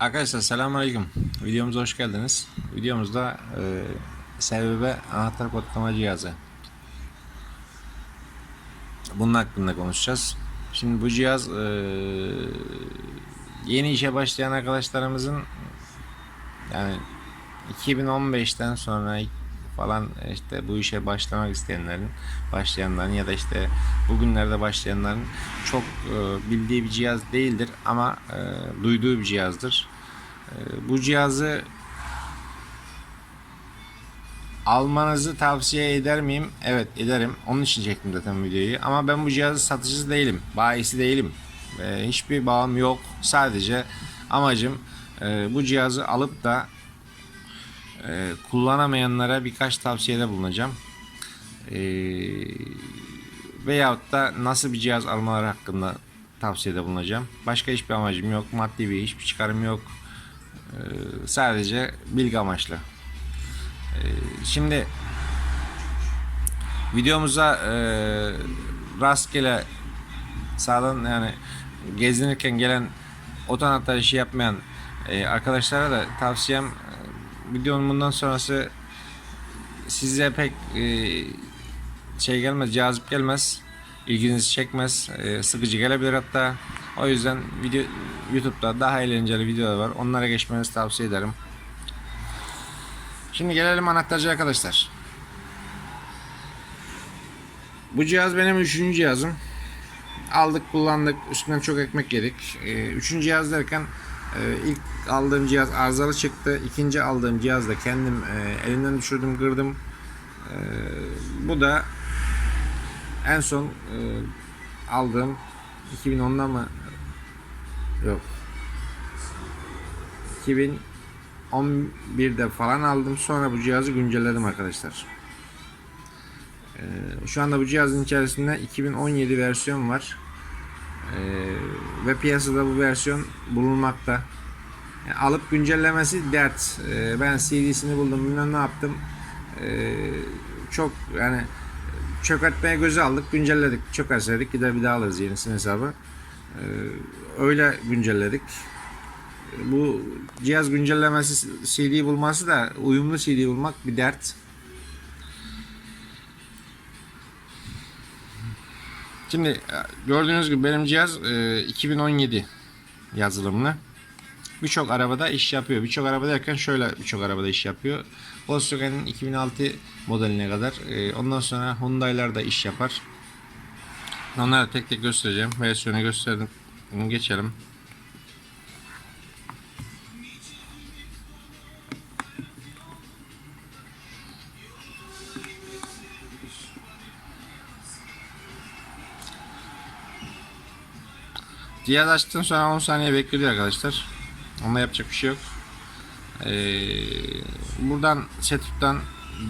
Arkadaşlar selamünaleyküm. Videomuza hoş geldiniz. Videomuzda e, SVB anahtar kodlama cihazı. Bunun hakkında konuşacağız. Şimdi bu cihaz e, yeni işe başlayan arkadaşlarımızın yani 2015'ten sonra falan işte bu işe başlamak isteyenlerin, başlayanların ya da işte bugünlerde başlayanların çok e, bildiği bir cihaz değildir ama e, duyduğu bir cihazdır. E, bu cihazı almanızı tavsiye eder miyim? Evet ederim. Onun için çektim zaten videoyu. Ama ben bu cihazı satıcısı değilim. Bayisi değilim. E, hiçbir bağım yok. Sadece amacım e, bu cihazı alıp da e, kullanamayanlara birkaç tavsiyede bulunacağım. E, veyahut da nasıl bir cihaz almaları hakkında tavsiyede bulunacağım. Başka hiçbir amacım yok. Maddi bir hiçbir çıkarım yok. E, sadece bilgi amaçlı. E, şimdi videomuza e, rastgele sağdan yani gezinirken gelen otoanahtar işi yapmayan e, arkadaşlara da tavsiyem e, videonun bundan sonrası size pek şey gelmez, cazip gelmez, ilginizi çekmez, e, sıkıcı gelebilir hatta. O yüzden video YouTube'da daha eğlenceli videolar var. Onlara geçmenizi tavsiye ederim. Şimdi gelelim anahtarcı arkadaşlar. Bu cihaz benim üçüncü cihazım. Aldık kullandık üstünden çok ekmek yedik. Ee, üçüncü cihaz derken e, ilk aldığım cihaz arızalı çıktı. İkinci aldığım cihaz da kendim e, elimden düşürdüm kırdım. E, bu da en son e, aldığım 2010'da mı yok 2011'de falan aldım sonra bu cihazı güncelledim arkadaşlar. Ee, Şu anda bu cihazın içerisinde 2017 versiyon var. Ee, ve piyasada bu versiyon bulunmakta. Yani alıp güncellemesi dert. Ee, ben CD'sini buldum bilmem ne yaptım. Ee, çok yani çökertmeye göze aldık güncelledik. Çökerseydik gider bir daha alırız yenisini hesabı. Ee, öyle güncelledik. Bu cihaz güncellemesi CD bulması da uyumlu CD bulmak bir dert. Şimdi e, gördüğünüz gibi benim cihaz e, 2017 yazılımlı. Birçok arabada iş yapıyor. Birçok araba derken şöyle birçok arabada iş yapıyor. Volkswagen'in 2006 modeline kadar. e, ondan sonra Hyundai'lar da iş yapar. Onları tek tek göstereceğim. Versiyonu gösterdim. Bunu geçelim. Cihaz açtıktan sonra 10 saniye bekliyor arkadaşlar. Onda yapacak bir şey yok. Ee, buradan setup'tan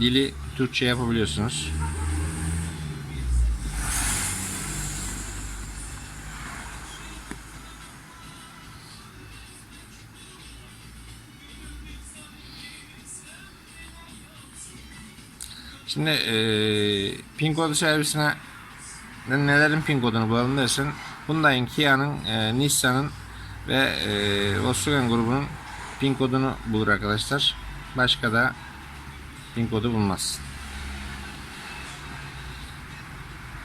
dili Türkçe yapabiliyorsunuz. Şimdi eee pin kodu servisine nelerin pin kodunu bulalım dersen Hyundai'nin, Kia'nın, e, Nissan'ın ve e, Volkswagen grubunun pin kodunu bulur arkadaşlar. Başka da pin kodu bulmaz.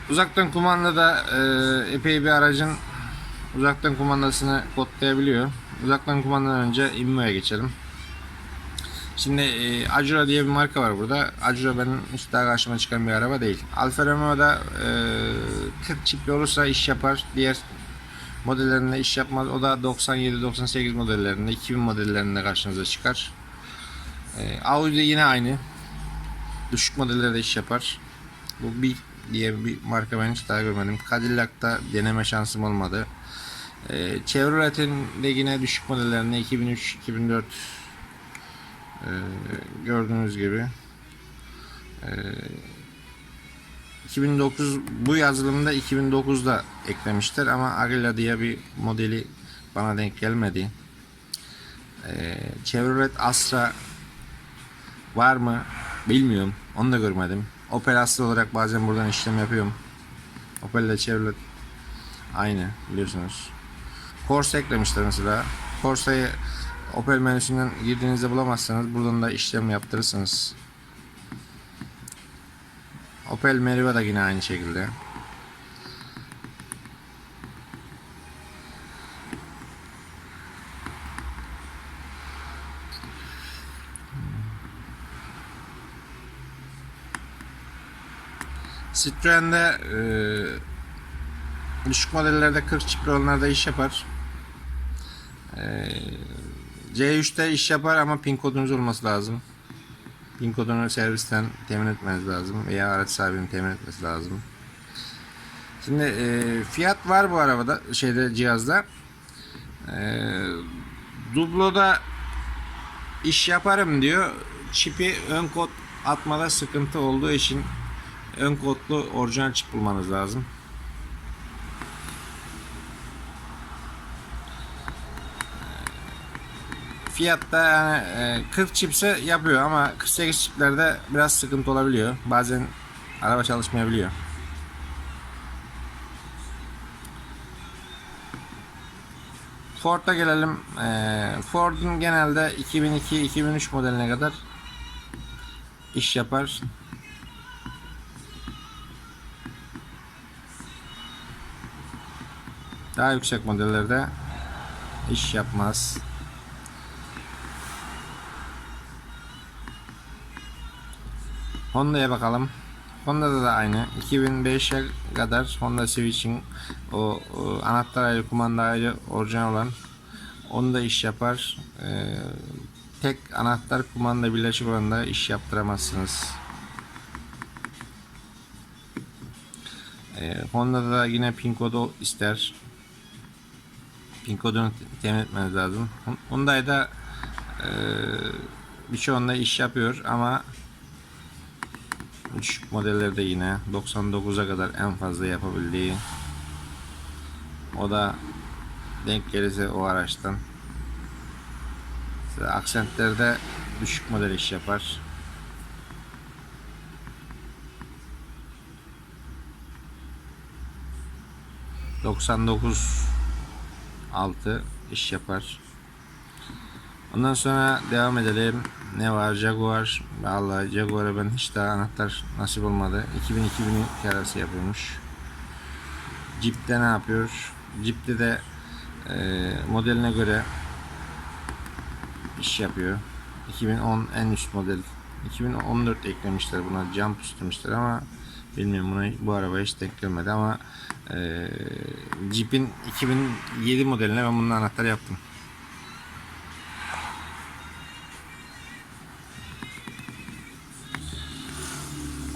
Uzaktan kumandada e, epey bir aracın uzaktan kumandasını kodlayabiliyor. Uzaktan kumandadan önce IMMO'ya geçelim. Şimdi e, Acura diye bir marka var burada. Acura benim hiç daha karşıma çıkan bir araba değil. Alfa Romeo'da e, 40 çipli olursa iş yapar. Diğer modellerinde iş yapmaz. O da 97-98 modellerinde, 2000 modellerinde karşınıza çıkar. E, Audi yine aynı. Düşük modellerde iş yapar. Bu bir diye bir marka ben hiç daha görmedim. Cadillac'ta deneme şansım olmadı. E, Chevrolet'in de yine düşük modellerinde 2003-2004 ee, gördüğünüz gibi ee, 2009 bu yazılımda 2009'da eklemişler ama Agila diye bir modeli bana denk gelmedi. Ee, Chevrolet Astra var mı bilmiyorum. Onu da görmedim. Opel Astra olarak bazen buradan işlem yapıyorum. Opel ile Chevrolet aynı biliyorsunuz. Corsa eklemişler mesela. Corsa'yı Opel menüsünden girdiğinizde bulamazsanız buradan da işlem yaptırırsınız. Opel Meriva da yine aynı şekilde. Citroen'de e, düşük modellerde 40 çift olanlarda iş yapar. E, C3'te iş yapar ama pin kodunuz olması lazım. Pin kodunu servisten temin etmeniz lazım veya araç sahibinin temin etmesi lazım. Şimdi e, fiyat var bu arabada şeyde cihazda. E, Dublo'da iş yaparım diyor. Çipi ön kod atmada sıkıntı olduğu için ön kodlu orijinal çip bulmanız lazım. Fiyatta yani e, 40 çipse yapıyor ama 48 çiplerde biraz sıkıntı olabiliyor. Bazen araba çalışmayabiliyor. Ford'a gelelim. E, Ford'un genelde 2002-2003 modeline kadar iş yapar. Daha yüksek modellerde iş yapmaz. Honda'ya bakalım. Honda'da da aynı. 2005'e kadar Honda Civic'in o, o anahtar ayrı, kumanda ayrı orijinal olan onu da iş yapar. Ee, tek anahtar kumanda birleşik olan da iş yaptıramazsınız. Ee, Honda'da da yine pin kodu ister. Pin kodunu temin etmeniz lazım. Hyundai'da e, birçoğunda iş yapıyor ama düşük modellerde yine 99'a kadar en fazla yapabildiği o da denk gelirse o araçtan Mesela aksentlerde düşük model iş yapar. ...99 altı iş yapar. Ondan sonra devam edelim. Ne var? Jaguar. Vallahi Jaguar'a ben hiç daha anahtar nasip olmadı. 2000-2002 arası yapıyormuş. Jeep'te ne yapıyor? Jeep'te de e, modeline göre iş yapıyor. 2010 en üst model. 2014 eklemişler buna jump üstlemişler ama bilmiyorum buna bu araba hiç denk gelmedi ama e, Jeep'in 2007 modeline ben bunun anahtar yaptım.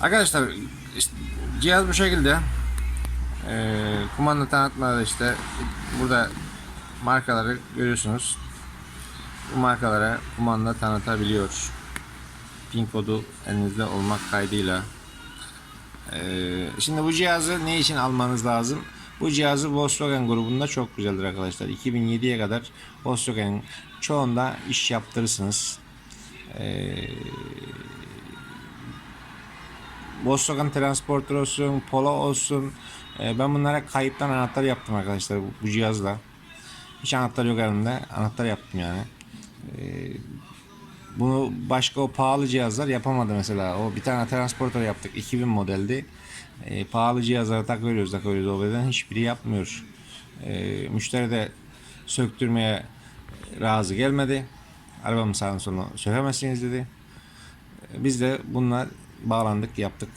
Arkadaşlar işte cihaz bu şekilde. Ee, kumanda tanıtmada işte burada markaları görüyorsunuz. Bu markalara kumanda tanıtabiliyor. Pin kodu elinizde olmak kaydıyla. Ee, şimdi bu cihazı ne için almanız lazım? Bu cihazı Volkswagen grubunda çok güzeldir arkadaşlar. 2007'ye kadar Volkswagen çoğunda iş yaptırırsınız. Ee, Volkswagen Transporter olsun, Polo olsun. Ee, ben bunlara kayıptan anahtar yaptım arkadaşlar bu, bu cihazla. Hiç anahtar yok elimde. Anahtar yaptım yani. Ee, bunu başka o pahalı cihazlar yapamadı mesela. O bir tane transporter yaptık. 2000 modeldi. Ee, pahalı cihazlara takıyoruz takıyoruz. O beden hiçbiri yapmıyor. Ee, müşteri de söktürmeye razı gelmedi. Arabamın sağını solunu sökemezsiniz dedi. Biz de bununla bağlandık yaptık.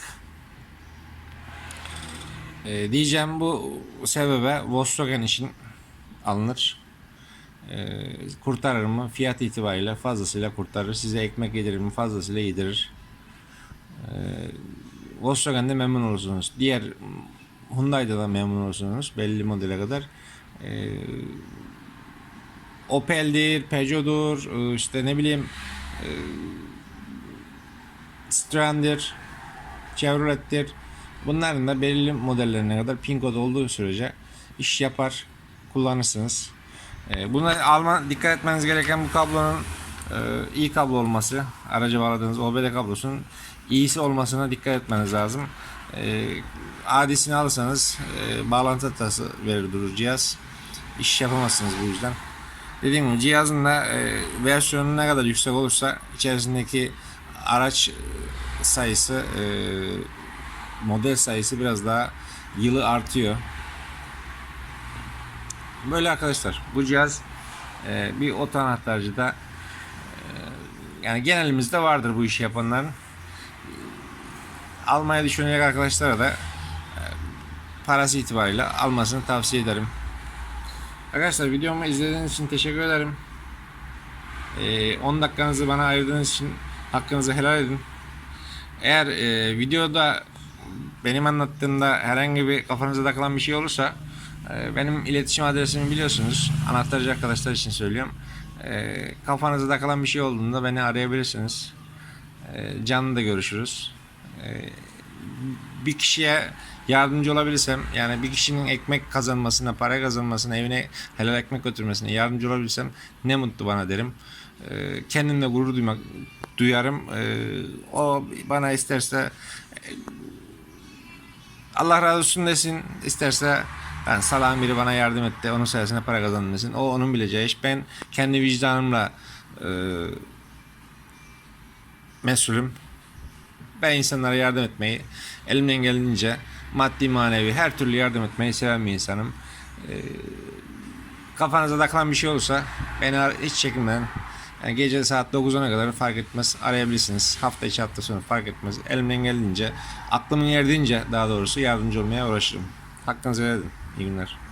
Ee, diyeceğim bu sebebe Volkswagen için alınır. Ee, kurtarır mı? Fiyat itibariyle fazlasıyla kurtarır. Size ekmek yedirir mi? Fazlasıyla yedirir. Ee, Volkswagen'de memnun olursunuz. Diğer Hyundai'da da memnun olursunuz. Belli modele kadar. Ee, Opel'dir, Peugeot'dur, e, işte ne bileyim e, Citroen'dir, Chevrolet'tir. Bunların da belirli modellerine kadar pin kod olduğu sürece iş yapar, kullanırsınız. Ee, Buna alma, dikkat etmeniz gereken bu kablonun e, iyi kablo olması, araca bağladığınız OBD kablosunun iyisi olmasına dikkat etmeniz lazım. Ee, Adisini alırsanız e, bağlantı hatası verir durur cihaz. İş yapamazsınız bu yüzden. Dediğim gibi cihazın da e, versiyonu ne kadar yüksek olursa içerisindeki araç e, sayısı e, model sayısı biraz daha yılı artıyor. Böyle arkadaşlar bu cihaz e, bir oto anahtarcıda e, yani genelimizde vardır bu işi yapanların. Almayı düşünecek arkadaşlara da e, parası itibariyle almasını tavsiye ederim. Arkadaşlar videomu izlediğiniz için teşekkür ederim. Ee, 10 dakikanızı bana ayırdığınız için hakkınızı helal edin. Eğer e, videoda benim anlattığımda herhangi bir kafanıza takılan bir şey olursa e, benim iletişim adresimi biliyorsunuz. Anahtarcı arkadaşlar için söylüyorum. E, kafanıza takılan bir şey olduğunda beni arayabilirsiniz. E, canlı da görüşürüz. E, bir kişiye yardımcı olabilirsem yani bir kişinin ekmek kazanmasına, para kazanmasına, evine helal ekmek götürmesine yardımcı olabilirsem ne mutlu bana derim. Ee, kendimle gurur duymak duyarım. Ee, o bana isterse e, Allah razı olsun desin, isterse ben salağın biri bana yardım etti, onun sayesinde para kazandım desin. O onun bileceği iş. Ben kendi vicdanımla e, mesulüm. Ben insanlara yardım etmeyi elimden geldiğince maddi manevi her türlü yardım etmeyi seven bir insanım. Ee, kafanıza takılan bir şey olursa beni hiç çekinmeden yani gece saat 9'a kadar fark etmez arayabilirsiniz. Hafta içi hafta sonu fark etmez. Elimden geldiğince aklımın erdiğince daha doğrusu yardımcı olmaya uğraşırım. Hakkınızı edin. İyi günler.